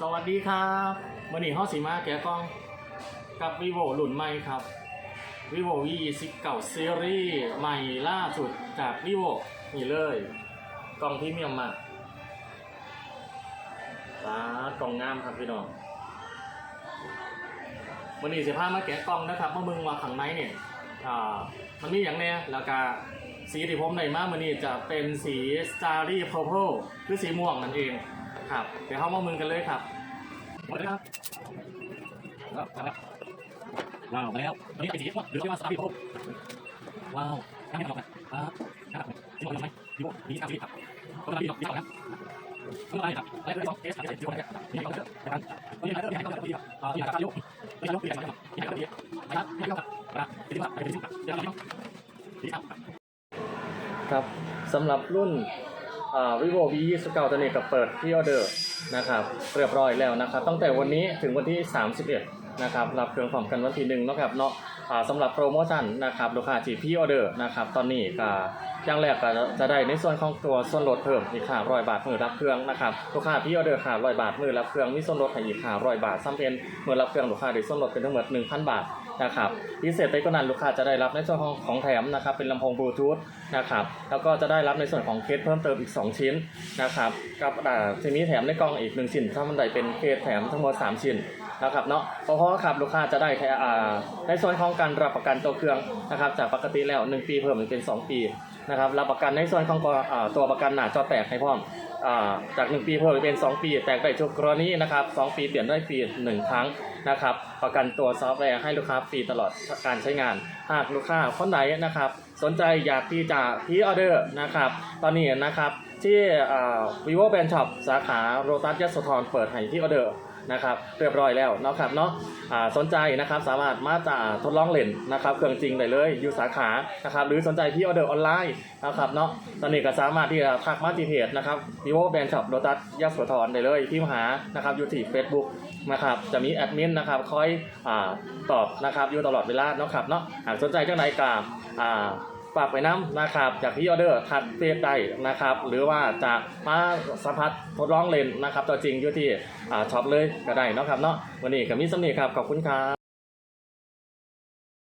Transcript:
สวัสดีครับวันนี้ห้อสีมาแกะกล้องกับ vivo รุ่นใหม่ครับ vivo v 1 9 series ใหม่ล่าสุดจาก vivo นี่เลยกล้องพรีเมียมมากตากล้องงามครับพี่น้องวันนี้เสียผ้ามาแกะกล้องนะครับเมื่อมึงว่าข้างในเนี่ยอ่ามันมีอย่างเนี้ยแล้วก็สีที่ผมในมากมันนี้จะเป็นสี starry purple คือสีม่วงนั่นเอง ครับ เดี๋ยวเข้ามามึงกันเลยครับหมดแล้วครับแล้วแล้วว้าวมาแล้วตอนนี้เป็นสีม่วงหรือที่ว่าสตาร์ทโว้าวทำให้มันออกนะครับครับที่บอกยังไงที่บอกมีสามสีครับก็ตามที่บอกที่บอกนะก็ได้ครับอะไรก็ได้สองเคสครับที่บอกเนี่ยนี่ก็เยอะนะครับตอนนี้อะไรก็ได้ก็ได้ที่อ่าที่หาการยกที่ยกที่ไหนครับที่ไหนก็ดีนะครับที่ครับครับที่ว่าไปเป็นที่ครับเดี๋ยวเราที่ครับครับสำหรับรุ่น อ่า vivo v 2 9ตัวนี้ก็เปิดที่ออเดอร์นะครับเรียบร้อยแล้วนะครับตั้งแต่วันนี้ถึงวันที่ 31 นะครับรับเครื่องพร้อมกันวันที่หนึ่งเนาะครับเนาะอ่าสำหรับโปรโมชั่นนะครับลูกค้าที่พี่ออเดอร์นะครับตอนนี้ก็อย่างแรกก็จะได้ในส่วนของตัวส่วนลดเพิ่มอีกค่าร้อยบาทมือรับเครื่องนะครับลูกค้าพี่ออเดอร์ค่าร้อยบาทมือรับเครื่องมีส่วนลดให้อีกค่าร้อยบาทซ้ำเป็นมือรับเครื่องลูกค้าได้ส่วนลดเป็นทั้งหมด1,000 บาทนะครับพิเศษไปกว่านั้นลูกค้าจะได้รับในส่วนของของแถมนะครับเป็นลำโพงบลูทูธนะครับแล้วก็จะได้รับในส่วนของเคสเพิ่มเติมอีก 2 ชิ้นนะครับกับอ่าทีนี้แถมในกล่องอีกหนึ่งชิ้นถ้ามันได้เป็นเคสแถมทั้งหมด3ชิ้น นะครับเนาะเพราะว่าครับลูกค้าจะได้แค่อ่าในส่วนของการรับประกันตัวเครื่องนะครับจากปกติแล้ว 1 ปีเพิ่มเป็น 2 ปีนะครับรับประกันในส่วนของตัวประกันหนาจอแตกให้พร้อมจาก 1 ปีเพิ่มเป็น 2 ปี แตกได้ทุกกรณีนะครับ 2 ปีเปลี่ยนได้ฟรี1ครั้งนะครับประกันตัวซอฟต์แวร์ให้ลูกค้าฟรีตลอดการใช้งาน หากลูกค้าคนไหนนะครับ สนใจอยากที่จะพีออเดอร์นะครับ ตอนนี้นะครับที่วิโ v o Brand Shop สาขาโรตัสยโสธรเปิดให้ที่ออเดอร์ นะครับเรียบร้อยแล้วเนาะครับเนาะสนใจนะครับสามารถมาจะทดลองเล่นนะครับเครื่องจริงได้เลยอยู่สาขานะครับหรือสนใจที่ออเดอร์ออนไลน์นะครับเนาะตอนนี้ก็สามารถที่จะทักมาที่เพจนะครับ vivo Brand Shop โรตัสยโสธรได้เลยพิมพ์หานะครับอยู่ที่ Facebook นะครับจะมีแอดมินนะครับคอยอตอบนะครับอยู่ตลอดเวลาเนาะครับเนาะหากสนใจจังไหนกาอ่า ฝากไปน้ำนะครับ จากที่ออเดอร์ทัดเฟซได้นะครับ หรือว่าจะมาสัมผัสทดลองเล่นนะครับ ตัวจริงอยู่ที่อ่าช็อปเลยก็ได้นะครับเนาะวันนี้กับมิสำนีครับขอบคุณครับ